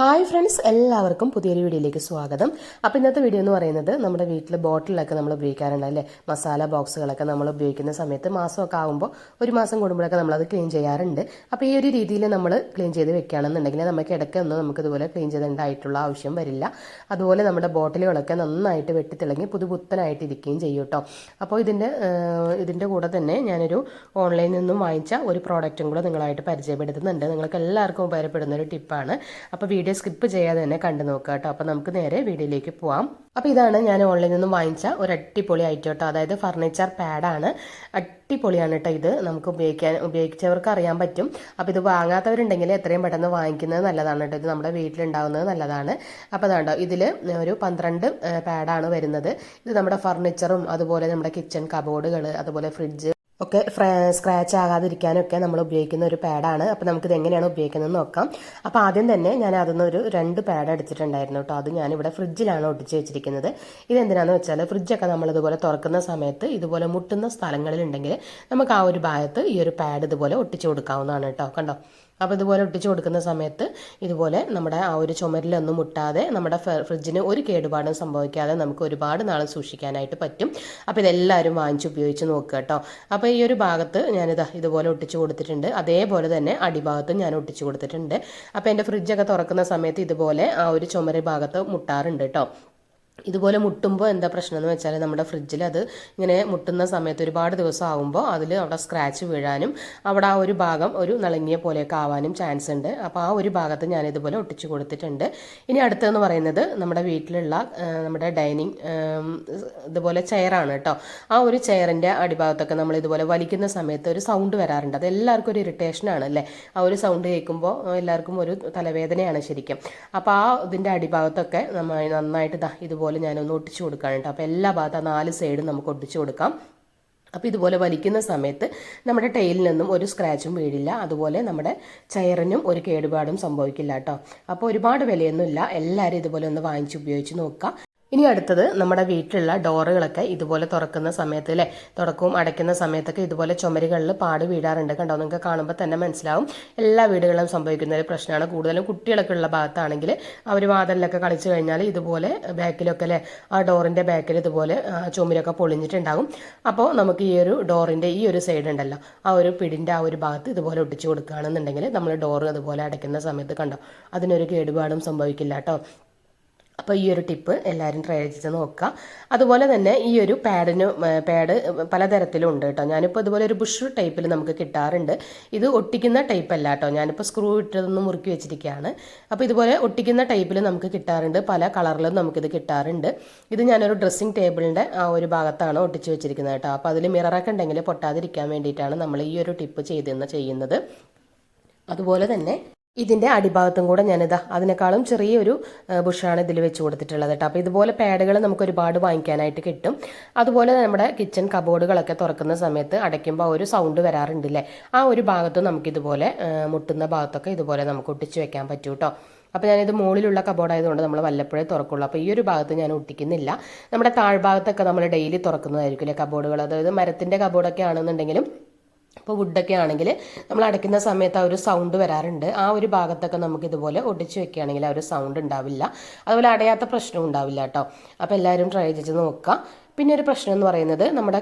Hi friends എല്ലാവർക്കും പുതിയൊരു വീഡിയോയിലേക്ക് സ്വാഗതം. അപ്പോൾ ഇന്നത്തെ വീഡിയോ എന്ന് പറയുന്നത് നമ്മുടെ വീട്ടിൽ ബോട്ടിലൊക്കെ നമ്മൾ ഉപയോഗിക്കാറുണ്ട് അല്ലേ? മസാല ബോക്സുകളൊക്കെ നമ്മൾ ഉപയോഗിക്കുന്ന സമയത്ത് മാസമൊക്കെ ആകുമ്പോൾ ഒരു മാസം കൂടുമ്പോഴൊക്കെ നമ്മളത് ക്ലീൻ ചെയ്യാറുണ്ട്. അപ്പോൾ ഈ ഒരു രീതിയിൽ നമ്മൾ ക്ലീൻ ചെയ്ത് വെക്കുകയാണെന്നുണ്ടെങ്കിൽ നമുക്ക് ഇടയ്ക്കൊന്നും നമുക്ക് ഇതുപോലെ ക്ലീൻ ചെയ്തേണ്ടതായിട്ടുള്ള ആവശ്യം വരില്ല. അതുപോലെ നമ്മുടെ ബോട്ടിലുകളൊക്കെ നന്നായിട്ട് വെട്ടിത്തിളങ്ങി പുതുപുത്തനായിട്ട് ഇരിക്കുകയും ചെയ്യും കേട്ടോ. അപ്പോൾ ഇതിന്റെ ഇതിന്റെ കൂടെ തന്നെ ഞാനൊരു ഓൺലൈനിൽ നിന്നും വാങ്ങിച്ച ഒരു പ്രോഡക്റ്റും കൂടെ നിങ്ങളായിട്ട് പരിചയപ്പെടുത്തുന്നുണ്ട്. നിങ്ങൾക്ക് എല്ലാവർക്കും ഉപകാരപ്പെടുന്ന ഒരു ടിപ്പാണ് അപ്പോൾ വീഡിയോ സ്കിപ്പ് ചെയ്യാതെ തന്നെ കണ്ടു നോക്കുക കേട്ടോ. അപ്പോൾ നമുക്ക് നേരെ വീഡിയോയിലേക്ക് പോവാം. അപ്പോൾ ഇതാണ് ഞാൻ ഓൺലൈനിൽ നിന്ന് വാങ്ങിച്ച ഒരു അടിപൊളി ഐറ്റം കേട്ടോ. അതായത് ഫർണിച്ചർ പാഡാണ് അടിപൊളിയാണ് കേട്ടോ ഇത്. നമുക്ക് ഉപയോഗിക്കാൻ ഉപയോഗിച്ചവർക്ക് അറിയാൻ പറ്റും. അപ്പോൾ ഇത് വാങ്ങാത്തവരുണ്ടെങ്കിൽ എത്രയും പെട്ടെന്ന് വാങ്ങിക്കുന്നത് നല്ലതാണ് കേട്ടോ. ഇത് നമ്മുടെ വീട്ടിലുണ്ടാവുന്നത് നല്ലതാണ്. അപ്പോൾ അതാണ്ടോ ഇതിൽ ഒരു പന്ത്രണ്ട് പാഡാണ് വരുന്നത്. ഇത് നമ്മുടെ ഫർണിച്ചറും അതുപോലെ നമ്മുടെ കിച്ചൺ കബോർഡുകൾ അതുപോലെ ഫ്രിഡ്ജ് ഒക്കെ സ്ക്രാച്ച് ആകാതിരിക്കാനൊക്കെ നമ്മൾ ഉപയോഗിക്കുന്ന ഒരു പാഡാണ് അപ്പോൾ നമുക്കിത് എങ്ങനെയാണ് ഉപയോഗിക്കുന്നത് നോക്കാം. അപ്പോൾ ആദ്യം തന്നെ ഞാൻ അതിൽ ഒരു രണ്ട് പാഡ് എടുത്തിട്ടുണ്ടായിരുന്നു കേട്ടോ അത് ഞാനിവിടെ ഫ്രിഡ്ജിലാണ് ഒട്ടിച്ച് വെച്ചിരിക്കുന്നത്. ഇതെന്തിനാണെന്ന് വെച്ചാൽ ഫ്രിഡ്ജൊക്കെ നമ്മൾ ഇതുപോലെ തുറക്കുന്ന സമയത്ത് ഇതുപോലെ മുട്ടുന്ന സ്ഥലങ്ങളിലുണ്ടെങ്കിൽ നമുക്ക് ആ ഒരു ഭാഗത്ത് ഈ ഒരു പാഡ് ഇതുപോലെ ഒട്ടിച്ചു കൊടുക്കാവുന്നതാണ് കേട്ടോ കണ്ടോ? അപ്പോൾ ഇതുപോലെ ഒട്ടിച്ച് കൊടുക്കുന്ന സമയത്ത് ഇതുപോലെ നമ്മുടെ ആ ഒരു ചുമരിലൊന്നും മുട്ടാതെ നമ്മുടെ ഫ്രിഡ്ജിന് ഒരു കേടുപാടും സംഭവിക്കാതെ നമുക്ക് ഒരുപാട് നാൾ സൂക്ഷിക്കാനായിട്ട് പറ്റും. അപ്പോൾ ഇതെല്ലാവരും വാങ്ങിച്ച് ഉപയോഗിച്ച് നോക്കുക കേട്ടോ. അപ്പോൾ ഈ ഒരു ഭാഗത്ത് ഞാനിതാ ഇതുപോലെ ഒട്ടിച്ച് കൊടുത്തിട്ടുണ്ട്. അതേപോലെ തന്നെ അടിഭാഗത്തും ഞാൻ ഒട്ടിച്ച് കൊടുത്തിട്ടുണ്ട്. അപ്പോൾ എന്റെ ഫ്രിഡ്ജൊക്കെ തുറക്കുന്ന സമയത്ത് ഇതുപോലെ ആ ഒരു ചുമര് ഭാഗത്ത് മുട്ടാറുണ്ട് കേട്ടോ. ഇതുപോലെ മുട്ടുമ്പോൾ എന്താ പ്രശ്നം എന്ന് വെച്ചാൽ നമ്മുടെ ഫ്രിഡ്ജിൽ അത് ഇങ്ങനെ മുട്ടുന്ന സമയത്ത് ഒരുപാട് ദിവസം ആകുമ്പോൾ അതിൽ അവിടെ സ്ക്രാച്ച് വീഴാനും അവിടെ ആ ഒരു ഭാഗം ഒരു നളങ്ങിയ പോലെയൊക്കെ ആവാനും ചാൻസ് ഉണ്ട്. അപ്പോൾ ആ ഒരു ഭാഗത്ത് ഞാൻ ഇതുപോലെ ഒട്ടിച്ചു കൊടുത്തിട്ടുണ്ട്. ഇനി അടുത്തതെന്ന് പറയുന്നത് നമ്മുടെ വീട്ടിലുള്ള നമ്മുടെ ഡൈനിങ് ഇതുപോലെ ചെയറാണ് കേട്ടോ ആ ഒരു ചെയറിന്റെ അടിഭാഗത്തൊക്കെ നമ്മൾ ഇതുപോലെ വലിക്കുന്ന സമയത്ത് ഒരു സൗണ്ട് വരാറുണ്ട്. അത് എല്ലാവർക്കും ഒരു ഇറിറ്റേഷനാണ് അല്ലേ? ആ ഒരു സൗണ്ട് കേൾക്കുമ്പോൾ എല്ലാവർക്കും ഒരു തലവേദനയാണ് ശരിക്കും. അപ്പോൾ ആ ഇതിന്റെ അടിഭാഗത്തൊക്കെ നമ്മൾ നന്നായിട്ട് ദാ ഇതുപോലെ ഞാനൊന്ന് ഒട്ടിച്ചു കൊടുക്കുകയാണ് കേട്ടോ. അപ്പോൾ എല്ലാ ഭാഗത്തും നാല് സൈഡും നമുക്ക് ഒട്ടിച്ചു കൊടുക്കാം. അപ്പോൾ ഇതുപോലെ വലിക്കുന്ന സമയത്ത് നമ്മുടെ ടൈലിൽ നിന്നും ഒരു സ്ക്രാച്ചും വീഴില്ല. അതുപോലെ നമ്മുടെ ചെയറിനും ഒരു കേടുപാടും സംഭവിക്കില്ല കേട്ടോ. അപ്പോൾ ഒരുപാട് വിലയൊന്നുമില്ല. എല്ലാവരും ഇതുപോലെ ഒന്ന് വാങ്ങിച്ച് ഉപയോഗിച്ച് നോക്കുക. ഇനി അടുത്തത് നമ്മുടെ വീട്ടിലുള്ള ഡോറുകളൊക്കെ ഇതുപോലെ തുറക്കുന്ന സമയത്ത് അല്ലേ തുറക്കും അടയ്ക്കുന്ന സമയത്തൊക്കെ ഇതുപോലെ ചുമരുകളിൽ പാട് വീടാറുണ്ട് കണ്ടോ? നിങ്ങൾക്ക് കാണുമ്പോൾ തന്നെ മനസ്സിലാവും. എല്ലാ വീടുകളിലും സംഭവിക്കുന്ന ഒരു പ്രശ്നമാണ്. കൂടുതലും കുട്ടികളൊക്കെ ഉള്ള ഭാഗത്താണെങ്കിൽ അവർ വാതിലിലൊക്കെ കളിച്ചു കഴിഞ്ഞാൽ ഇതുപോലെ ബാക്കിലൊക്കെ അല്ലേ ആ ഡോറിന്റെ ബാക്കിൽ ഇതുപോലെ ചുമരൊക്കെ പൊളിഞ്ഞിട്ടുണ്ടാകും. അപ്പോൾ നമുക്ക് ഈ ഒരു ഡോറിന്റെ ഈ ഒരു സൈഡ് ഉണ്ടല്ലോ ആ ഒരു പിടിന്റെ ആ ഒരു ഭാഗത്ത് ഇതുപോലെ ഒട്ടിച്ചു കൊടുക്കുകയാണെന്നുണ്ടെങ്കിൽ നമ്മൾ ഡോറ് അതുപോലെ അടയ്ക്കുന്ന സമയത്ത് കണ്ടോ? അതിനൊരു കേടുപാടും സംഭവിക്കില്ല കേട്ടോ. അപ്പോൾ ഈ ഒരു ടിപ്പ് എല്ലാവരും ട്രൈ ചെയ്ത് നോക്കുക. അതുപോലെ തന്നെ ഈ ഒരു പാഡിന് പാഡ് പലതരത്തിലും ഉണ്ട് കേട്ടോ. ഞാനിപ്പോൾ ഇതുപോലെ ഒരു ബുഷ് ടൈപ്പിൽ നമുക്ക് കിട്ടാറുണ്ട്. ഇത് ഒട്ടിക്കുന്ന ടൈപ്പ് അല്ല കേട്ടോ. ഞാനിപ്പോൾ സ്ക്രൂ ഇട്ടതൊന്നും മുറുക്കി വെച്ചിരിക്കുകയാണ്. അപ്പോൾ ഇതുപോലെ ഒട്ടിക്കുന്ന ടൈപ്പിൽ നമുക്ക് കിട്ടാറുണ്ട്. പല കളറിലും നമുക്കിത് കിട്ടാറുണ്ട്. ഇത് ഞാനൊരു ഡ്രസ്സിങ് ടേബിളിന്റെ ആ ഒരു ഭാഗത്താണ് ഒട്ടിച്ച് വെച്ചിരിക്കുന്നത് കേട്ടോ. അപ്പോൾ അതിൽ മിററൊക്കെ ഉണ്ടെങ്കിൽ പൊട്ടാതിരിക്കാൻ വേണ്ടിയിട്ടാണ് നമ്മൾ ഈ ഒരു ടിപ്പ് ചെയ്തെന്ന് ചെയ്യുന്നത്. അതുപോലെ തന്നെ ഇതിന്റെ അടിഭാഗത്തും കൂടെ ഞാനിതാ അതിനേക്കാളും ചെറിയൊരു ബുഷാണ് ഇതിൽ വെച്ച് കൊടുത്തിട്ടുള്ളത് കേട്ടോ അപ്പോൾ ഇതുപോലെ പാഡുകൾ നമുക്ക് ഒരുപാട് വാങ്ങിക്കാനായിട്ട് കിട്ടും. അതുപോലെ നമ്മുടെ കിച്ചൺ കബോർഡുകളൊക്കെ തുറക്കുന്ന സമയത്ത് അടയ്ക്കുമ്പോൾ ആ ഒരു സൗണ്ട് വരാറുണ്ടല്ലേ? ആ ഒരു ഭാഗത്തും നമുക്കിതുപോലെ മുട്ടുന്ന ഭാഗത്തൊക്കെ ഇതുപോലെ നമുക്ക് ഒട്ടിച്ച് വെക്കാൻ പറ്റും കേട്ടോ അപ്പോൾ ഞാനിത് മുകളിലുള്ള കബോർഡ് ആയതുകൊണ്ട് നമ്മൾ വല്ലപ്പോഴേ തുറക്കുള്ളൂ. അപ്പോൾ ഈ ഒരു ഭാഗത്ത് ഞാൻ ഒട്ടിക്കുന്നില്ല. നമ്മുടെ താഴ്ഭാഗത്തൊക്കെ നമ്മൾ ഡെയിലി തുറക്കുന്നതായിരിക്കും അല്ലേ കബോർഡുകൾ അതായത് മരത്തിന്റെ കബോർഡൊക്കെ ആണെന്നുണ്ടെങ്കിലും ഇപ്പോൾ വുഡൊക്കെ ആണെങ്കിൽ നമ്മൾ അടയ്ക്കുന്ന സമയത്ത് ആ ഒരു സൗണ്ട് വരാറുണ്ട്. ആ ഒരു ഭാഗത്തൊക്കെ നമുക്ക് ഇതുപോലെ ഒടിച്ച് വെക്കുകയാണെങ്കിൽ ആ ഒരു സൗണ്ട് ഉണ്ടാവില്ല. അതുപോലെ അടയാത്ത പ്രശ്നം ഉണ്ടാവില്ല കേട്ടോ. അപ്പോൾ എല്ലാവരും ട്രൈ ചെയ്ത് നോക്കുക. പിന്നെ ഒരു പ്രശ്നം എന്ന് പറയുന്നത് നമ്മുടെ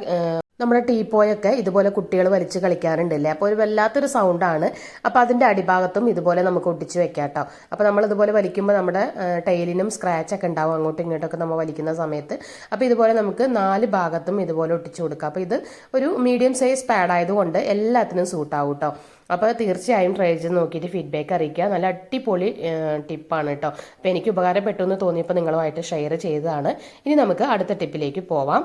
നമ്മുടെ ടീപ്പോയൊക്കെ ഇതുപോലെ കുട്ടികൾ വലിച്ച് കളിക്കാറുണ്ടല്ലേ? അപ്പോൾ ഒരു വല്ലാത്തൊരു സൗണ്ടാണ് അപ്പോൾ അതിന്റെ അടിഭാഗത്തും ഇതുപോലെ നമുക്ക് ഒട്ടിച്ച് വെക്കാം കേട്ടോ അപ്പോൾ നമ്മൾ ഇതുപോലെ വലിക്കുമ്പോൾ നമ്മുടെ ടൈലിനും സ്ക്രാച്ച് ഒക്കെ ഉണ്ടാവും. അങ്ങോട്ടും ഇങ്ങോട്ടൊക്കെ നമ്മൾ വലിക്കുന്ന സമയത്ത്. അപ്പോൾ ഇതുപോലെ നമുക്ക് നാല് ഭാഗത്തും ഇതുപോലെ ഒട്ടിച്ച് കൊടുക്കാം. അപ്പോൾ ഇത് ഒരു മീഡിയം സൈസ് പാഡ് ആയതുകൊണ്ട് എല്ലാത്തിനും സൂട്ടാവും കേട്ടോ അപ്പോൾ തീർച്ചയായും ട്രൈ ചെയ്ത് നോക്കിയിട്ട് ഫീഡ്ബാക്ക് അറിയിക്കുക. നല്ല അടിപൊളി ടിപ്പാണ് കേട്ടോ അപ്പോൾ എനിക്ക് ഉപകാരപ്പെട്ടു എന്ന് തോന്നിയപ്പോൾ നിങ്ങളുമായിട്ട് ഷെയർ ചെയ്തതാണ്. ഇനി നമുക്ക് അടുത്ത ടിപ്പിലേക്ക് പോവാം.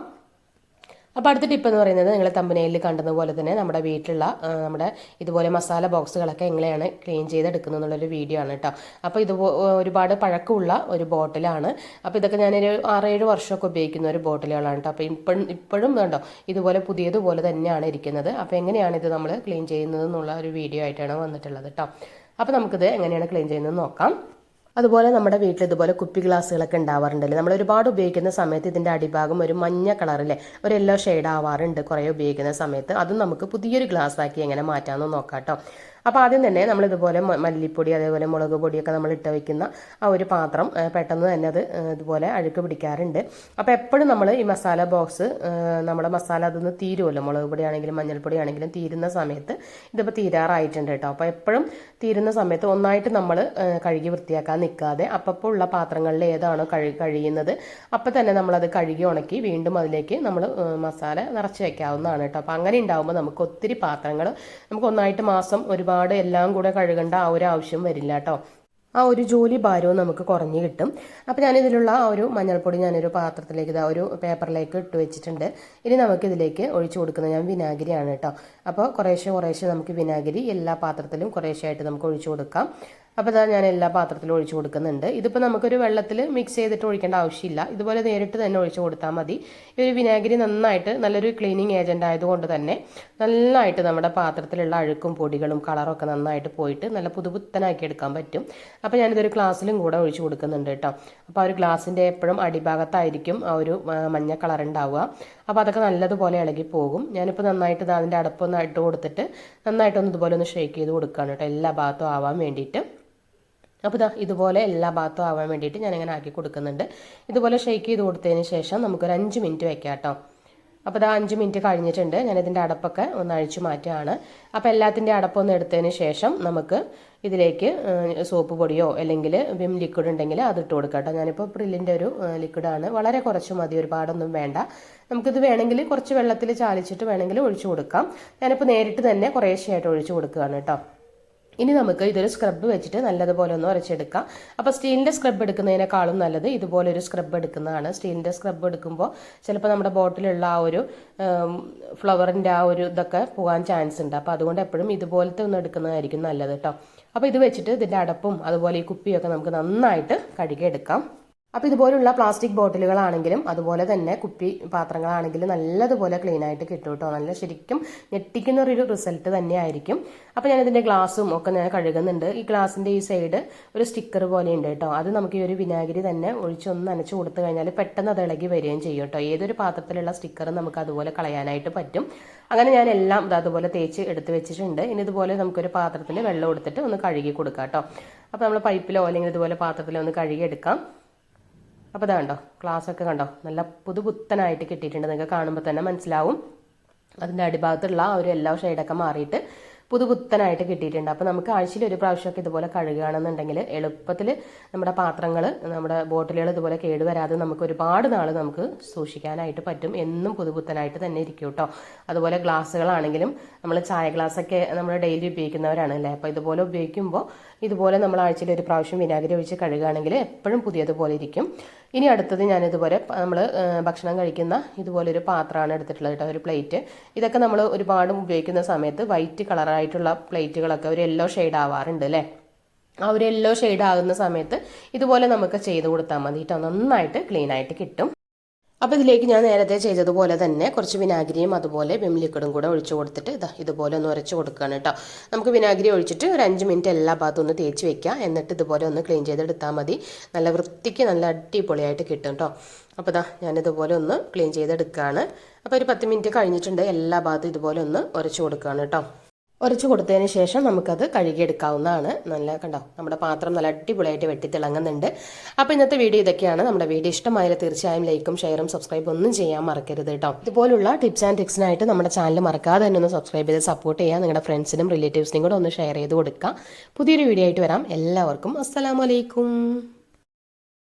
അപ്പോൾ അടുത്ത ടിപ്പ് എന്ന് പറയുന്നത് നിങ്ങൾ തമ്പനയിൽ കണ്ടതുപോലെ തന്നെ നമ്മുടെ വീട്ടിലുള്ള നമ്മുടെ ഇതുപോലെ മസാല ബോക്സുകളൊക്കെ എങ്ങനെയാണ് ക്ലീൻ ചെയ്തെടുക്കുന്നത് എന്നുള്ളൊരു വീഡിയോ ആണ് കേട്ടോ അപ്പോൾ ഇത് ഒരുപാട് പഴക്കമുള്ള ഒരു ബോട്ടിലാണ് അപ്പോൾ ഇതൊക്കെ ഞാനൊരു ആറേഴ് വർഷമൊക്കെ ഉപയോഗിക്കുന്ന ഒരു ബോട്ടിലുകളാണ് കേട്ടോ അപ്പോൾ ഇപ്പോഴും ഇപ്പോഴും കണ്ടോ ഇതുപോലെ പുതിയതുപോലെ തന്നെയാണ് ഇരിക്കുന്നത്. അപ്പോൾ എങ്ങനെയാണ് ഇത് നമ്മൾ ക്ലീൻ ചെയ്യുന്നത് എന്നുള്ള ഒരു വീഡിയോ ആയിട്ടാണ് വന്നിട്ടുള്ളത് കേട്ടോ അപ്പോൾ നമുക്കിത് എങ്ങനെയാണ് ക്ലീൻ ചെയ്യുന്നത് നോക്കാം. അതുപോലെ നമ്മുടെ വീട്ടിൽ ഇതുപോലെ കുപ്പി ഗ്ലാസ്സുകളൊക്കെ ഉണ്ടാവാറുണ്ടല്ലേ? നമ്മൾ ഒരുപാട് ഉപയോഗിക്കുന്ന സമയത്ത് ഇതിന്റെ അടിഭാഗം ഒരു മഞ്ഞ കളറിലെ ഒരു യെല്ലോ ഷെയ്ഡ് ആവാറുണ്ട് കുറേ ഉപയോഗിക്കുന്ന സമയത്ത്. അതും നമുക്ക് പുതിയൊരു ഗ്ലാസ് ആക്കി എങ്ങനെ മാറ്റാമെന്ന് നോക്കാം കേട്ടോ. അപ്പോൾ ആദ്യം തന്നെ നമ്മൾ ഇതുപോലെ മല്ലിപ്പൊടി അതേപോലെ മുളക് പൊടിയൊക്കെ നമ്മൾ ഇട്ട് വയ്ക്കുന്ന ആ ഒരു പാത്രം പെട്ടെന്ന് തന്നെ അത് ഇതുപോലെ അഴുക്ക് പിടിക്കാറുണ്ട്. അപ്പോൾ എപ്പോഴും നമ്മൾ ഈ മസാല ബോക്സ് നമ്മുടെ മസാല അതൊന്ന് തീരുമല്ലോ മുളക് പൊടി ആണെങ്കിലും മഞ്ഞൾപ്പൊടി ആണെങ്കിലും തീരുന്ന സമയത്ത് ഇതിപ്പോൾ തീരാറായിട്ടുണ്ട് കേട്ടോ. അപ്പോൾ എപ്പോഴും തീരുന്ന സമയത്ത് ഒന്നായിട്ട് നമ്മൾ കഴുകി വൃത്തിയാക്കാൻ നിൽക്കാതെ അപ്പോൾ ഉള്ള പാത്രങ്ങളിൽ ഏതാണോ കഴുകി കഴിയുന്നത് അപ്പോൾ തന്നെ നമ്മളത് കഴുകി ഉണക്കി വീണ്ടും അതിലേക്ക് നമ്മൾ മസാല നിറച്ച് വയ്ക്കാവുന്നതാണ് കേട്ടോ. അപ്പോൾ അങ്ങനെ ഉണ്ടാകുമ്പോൾ നമുക്ക് ഒത്തിരി പാത്രങ്ങൾ നമുക്ക് ഒന്നായിട്ട് മാസം ഒരുപാട് എല്ലാം കൂടെ കഴുകേണ്ട ആ ഒരു ആവശ്യം വരില്ല കേട്ടോ. ആ ഒരു ജോലി ഭാരവും നമുക്ക് കുറഞ്ഞു കിട്ടും. അപ്പോൾ ഞാനിതിലുള്ള ആ ഒരു മഞ്ഞൾപ്പൊടി ഞാനൊരു പാത്രത്തിലേക്ക് ഇതാ ഒരു പേപ്പറിലേക്ക് ഇട്ട് വെച്ചിട്ടുണ്ട്. ഇനി നമുക്കിതിലേക്ക് ഒഴിച്ചു കൊടുക്കുന്നത് ഞാൻ വിനാഗിരിയാണ് കേട്ടോ. അപ്പോൾ കുറേശ്ശെ കുറേശ്ശെ നമുക്ക് വിനാഗിരി എല്ലാ പാത്രത്തിലും കുറേശ്ശെ ആയിട്ട് നമുക്ക് ഒഴിച്ചു കൊടുക്കാം. അപ്പോൾ ഇതാ ഞാൻ എല്ലാ പാത്രത്തിലും ഒഴിച്ചു കൊടുക്കുന്നുണ്ട്. ഇതിപ്പോൾ നമുക്കൊരു വെള്ളത്തിൽ മിക്സ് ചെയ്തിട്ട് ഒഴിക്കേണ്ട ആവശ്യമില്ല. ഇതുപോലെ നേരിട്ട് തന്നെ ഒഴിച്ചു കൊടുത്താൽ മതി. ഈ ഒരു വിനാഗിരി നന്നായിട്ട് നല്ലൊരു ക്ലീനിങ് ഏജന്റ് ആയതുകൊണ്ട് തന്നെ നന്നായിട്ട് നമ്മുടെ പാത്രത്തിലുള്ള അഴുക്കും പൊടികളും കളറൊക്കെ നന്നായിട്ട് പോയിട്ട് നല്ല പുതുപുത്തനാക്കി എടുക്കാൻ പറ്റും. അപ്പോൾ ഞാനിതൊരു ഗ്ലാസ്സിലും കൂടെ ഒഴിച്ചു കൊടുക്കുന്നുണ്ട് കേട്ടോ. അപ്പോൾ ആ ഒരു ഗ്ലാസിന്റെ എപ്പോഴും അടിഭാഗത്തായിരിക്കും ആ ഒരു മഞ്ഞ കളർ ഉണ്ടാവുക. അപ്പോൾ അതൊക്കെ നല്ലതുപോലെ ഇളകി പോകും. ഞാനിപ്പോൾ നന്നായിട്ട് അതിന്റെ അടപ്പൊന്ന് ഇട്ട് കൊടുത്തിട്ട് നന്നായിട്ടൊന്ന് ഇതുപോലെ ഒന്ന് ഷേക്ക് ചെയ്ത് കൊടുക്കുകയാണ് കേട്ടോ. എല്ലാ ഭാഗത്തും ആവാൻ വേണ്ടിയിട്ട്. അപ്പോൾ ഇതാ ഇതുപോലെ എല്ലാ ഭാഗത്തും ആവാൻ വേണ്ടിയിട്ട് ഞാനിങ്ങനെ ആക്കി കൊടുക്കുന്നുണ്ട്. ഇതുപോലെ ഷേക്ക് ചെയ്ത് കൊടുത്തതിന് ശേഷം നമുക്കൊരു അഞ്ച് മിനിറ്റ് വെക്കാം കേട്ടോ. അപ്പോൾ ഇതാ അഞ്ച് മിനിറ്റ് കഴിഞ്ഞിട്ടുണ്ട്. ഞാനിതിന്റെ അടപ്പൊക്കെ ഒന്ന് അഴിച്ചു മാറ്റുകയാണ്. അപ്പോൾ എല്ലാത്തിന്റെ അടപ്പൊന്ന് എടുത്തതിന് ശേഷം നമുക്ക് ഇതിലേക്ക് സോപ്പ് പൊടിയോ അല്ലെങ്കിൽ വിം ലിക്വിഡ് ഉണ്ടെങ്കിൽ അത് ഇട്ട് കൊടുക്കാം കേട്ടോ. ഞാനിപ്പോൾ പ്രില്ലിന്റെ ഒരു ലിക്വിഡാണ് വളരെ കുറച്ച് മതി ഒരുപാടൊന്നും വേണ്ട. നമുക്കിത് വേണമെങ്കിൽ കുറച്ച് വെള്ളത്തിൽ ചാലിച്ചിട്ട് വേണമെങ്കിൽ ഒഴിച്ചു കൊടുക്കാം. ഞാനിപ്പോൾ നേരിട്ട് തന്നെ കുറേശ്ശെയായിട്ട് ഒഴിച്ചു കൊടുക്കുകയാണ് കേട്ടോ. ഇനി നമുക്ക് ഇതൊരു സ്ക്രബ് വെച്ചിട്ട് നല്ലതുപോലെ ഒന്ന് ഉരച്ചെടുക്കാം. അപ്പോൾ സ്റ്റീലിന്റെ സ്ക്രബ് എടുക്കുന്നതിനേക്കാളും നല്ലത് ഇതുപോലെ ഒരു സ്ക്രബ് എടുക്കുന്നതാണ്. സ്റ്റീലിന്റെ സ്ക്രബ് എടുക്കുമ്പോൾ ചിലപ്പോൾ നമ്മുടെ ബോട്ടിലുള്ള ആ ഒരു ഫ്ലവറിന്റെ ആ ഒരു ഇതൊക്കെ പോകാൻ ചാൻസ് ഉണ്ട്. അപ്പോൾ അതുകൊണ്ട് എപ്പോഴും ഇതുപോലത്തെ ഒന്ന് എടുക്കുന്നതായിരിക്കും നല്ലത് കേട്ടോ അപ്പോൾ ഇത് വെച്ചിട്ട് ഇതിന്റെ അടപ്പും അതുപോലെ ഈ കുപ്പിയൊക്കെ നമുക്ക് നന്നായിട്ട് കഴുകിയെടുക്കാം. അപ്പോൾ ഇതുപോലുള്ള പ്ലാസ്റ്റിക് ബോട്ടിലുകളാണെങ്കിലും അതുപോലെ തന്നെ കുപ്പി പാത്രങ്ങളാണെങ്കിലും നല്ലതുപോലെ ക്ലീൻ ആയിട്ട് കിട്ടും കേട്ടോ. നല്ല ശരിക്കും ഞെട്ടിക്കുന്ന ഒരു റിസൾട്ട് തന്നെയായിരിക്കും. അപ്പോൾ ഞാനിതിന്റെ ഗ്ലാസും ഒക്കെ ഞാൻ കഴുകുന്നുണ്ട്. ഈ ഗ്ലാസിന്റെ ഈ സൈഡ് ഒരു സ്റ്റിക്കർ പോലെ ഉണ്ട് കേട്ടോ. അത് നമുക്ക് ഈ ഒരു വിനാഗിരി തന്നെ ഒഴിച്ചൊന്ന് നനച്ച് കൊടുത്തു കഴിഞ്ഞാൽ പെട്ടെന്ന് അത് ഇളകി വരികയും ചെയ്യും കേട്ടോ. ഏതൊരു പാത്രത്തിലുള്ള സ്റ്റിക്കറും നമുക്ക് അതുപോലെ കളയാനായിട്ട് പറ്റും. അങ്ങനെ ഞാൻ എല്ലാം അതുപോലെ തേച്ച് എടുത്ത് വെച്ചിട്ടുണ്ട്. ഇനി ഇതുപോലെ നമുക്കൊരു പാത്രത്തിൽ വെള്ളം എടുത്തിട്ട് ഒന്ന് കഴുകി കൊടുക്കാം കേട്ടോ. അപ്പോൾ നമ്മൾ പൈപ്പിലോ അല്ലെങ്കിൽ ഇതുപോലെ പാത്രത്തിലോ ഒന്ന് കഴുകി എടുക്കാം അപ്പോൾ ഇതാ കണ്ടോ ഒക്കെ കണ്ടോ നല്ല പുതുപുത്തനായിട്ട് കിട്ടിയിട്ടുണ്ട്. നിങ്ങൾക്ക് കാണുമ്പോൾ തന്നെ മനസ്സിലാവും. അതിന്റെ അടിഭാഗത്തുള്ള ഒരു എല്ലാ ഷെയ്ഡൊക്കെ മാറിയിട്ട് പുതുപുത്തനായിട്ട് കിട്ടിയിട്ടുണ്ട്. അപ്പോൾ നമുക്ക് ആഴ്ചയിൽ ഒരു പ്രാവശ്യമൊക്കെ ഇതുപോലെ കഴുകുകയാണെന്നുണ്ടെങ്കിൽ എളുപ്പത്തിൽ നമ്മുടെ പാത്രങ്ങൾ നമ്മുടെ ബോട്ടിലുകൾ ഇതുപോലെ കേടുവരാതെ നമുക്ക് ഒരുപാട് നാൾ നമുക്ക് സൂക്ഷിക്കാനായിട്ട് പറ്റും. എന്നും പുതുപുത്തനായിട്ട് തന്നെ ഇരിക്കും കേട്ടോ. അതുപോലെ ഗ്ലാസ്സുകളാണെങ്കിലും നമ്മൾ ചായ ഗ്ലാസ്സൊക്കെ നമ്മൾ ഡെയിലി ഉപയോഗിക്കുന്നവരാണ് അല്ലേ? അപ്പോൾ ഇതുപോലെ ഉപയോഗിക്കുമ്പോൾ ഇതുപോലെ നമ്മൾ ആഴ്ചയിൽ ഒരു പ്രാവശ്യം വിനാഗിരി ഒഴിച്ച് കഴുകുകയാണെങ്കിൽ എപ്പോഴും പുതിയതുപോലെ ഇരിക്കും. ഇനി അടുത്തത് ഞാൻ ഞാനിതുപോലെ നമ്മൾ ഭക്ഷണം കഴിക്കുന്ന ഇതുപോലൊരു പാത്രമാണ് എടുത്തിട്ടുള്ളത് കേട്ടോ ഒരു പ്ലേറ്റ്. ഇതൊക്കെ നമ്മൾ ഒരുപാട് ഉപയോഗിക്കുന്ന സമയത്ത് വൈറ്റ് കളറായിട്ടുള്ള പ്ലേറ്റുകളൊക്കെ ഒരു യെല്ലോ ഷെയ്ഡ് ആവാറുണ്ട് അല്ലേ? ആ ഒരു യെല്ലോ ഷെയ്ഡ് ആകുന്ന സമയത്ത് ഇതുപോലെ നമുക്ക് ചെയ്ത് കൊടുത്താൽ മതി കേട്ടോ നന്നായിട്ട് ക്ലീൻ ആയിട്ട് കിട്ടും. അപ്പോൾ ഇതിലേക്ക് ഞാൻ നേരത്തെ ചെയ്തതുപോലെ തന്നെ കുറച്ച് വിനാഗിരിയും അതുപോലെ വിം ലിക്വിഡും കൂടെ ഒഴിച്ച് കൊടുത്തിട്ട് ഇതാ ഇതുപോലെ ഒന്ന് ഉരച്ച് കൊടുക്കുകയാണ് കേട്ടോ. നമുക്ക് വിനാഗിരി ഒഴിച്ചിട്ട് ഒരു അഞ്ച് മിനിറ്റ് എല്ലാ ഭാഗത്തും ഒന്ന് തേച്ച് വെക്കുക. എന്നിട്ട് ഇതുപോലെ ഒന്ന് ക്ലീൻ ചെയ്തെടുത്താൽ മതി. നല്ല വൃത്തിക്ക് നല്ല അടിപൊളിയായിട്ട് കിട്ടും കേട്ടോ. അപ്പോൾ ഇതാ ഞാനിതുപോലെ ഒന്ന് ക്ലീൻ ചെയ്തെടുക്കുകയാണ്. അപ്പോൾ ഒരു പത്ത് മിനിറ്റ് കഴിഞ്ഞിട്ടുണ്ട്. എല്ലാ ഭാഗത്തും ഇതുപോലെ ഒന്ന് ഉരച്ച് കൊടുക്കുകയാണ് കേട്ടോ. ഉരച്ച് കൊടുത്തതിന് ശേഷം നമുക്കത് കഴുകിയെടുക്കാവുന്നതാണ്. നല്ല കണ്ടോ നമ്മുടെ പാത്രം നല്ല അടിപൊളിയായിട്ട് വെട്ടിത്തിളങ്ങുന്നുണ്ട്. അപ്പോൾ ഇന്നത്തെ വീഡിയോ ഇതൊക്കെയാണ്. നമ്മുടെ വീഡിയോ ഇഷ്ടമായാലും തീർച്ചയായും ലൈക്കും ഷെയറും സബ്സ്ക്രൈബ് ഒന്നും ചെയ്യാൻ മറക്കരുത് കേട്ടോ. ഇതുപോലുള്ള ടിപ്സ് ആൻഡ് ടിക്സിനായിട്ട് നമ്മുടെ ചാനൽ മറക്കാതെ തന്നെ ഒന്ന് സബ്സ്ക്രൈബ് ചെയ്ത് സപ്പോർട്ട് ചെയ്യുക. നിങ്ങളുടെ ഫ്രണ്ട്സിനും റിലേറ്റീവ്സിനും കൂടെ ഒന്ന് ഷെയർ ചെയ്ത് കൊടുക്കുക. പുതിയൊരു വീഡിയോ ആയിട്ട് വരാം. എല്ലാവർക്കും അസ്സലാമലൈക്കും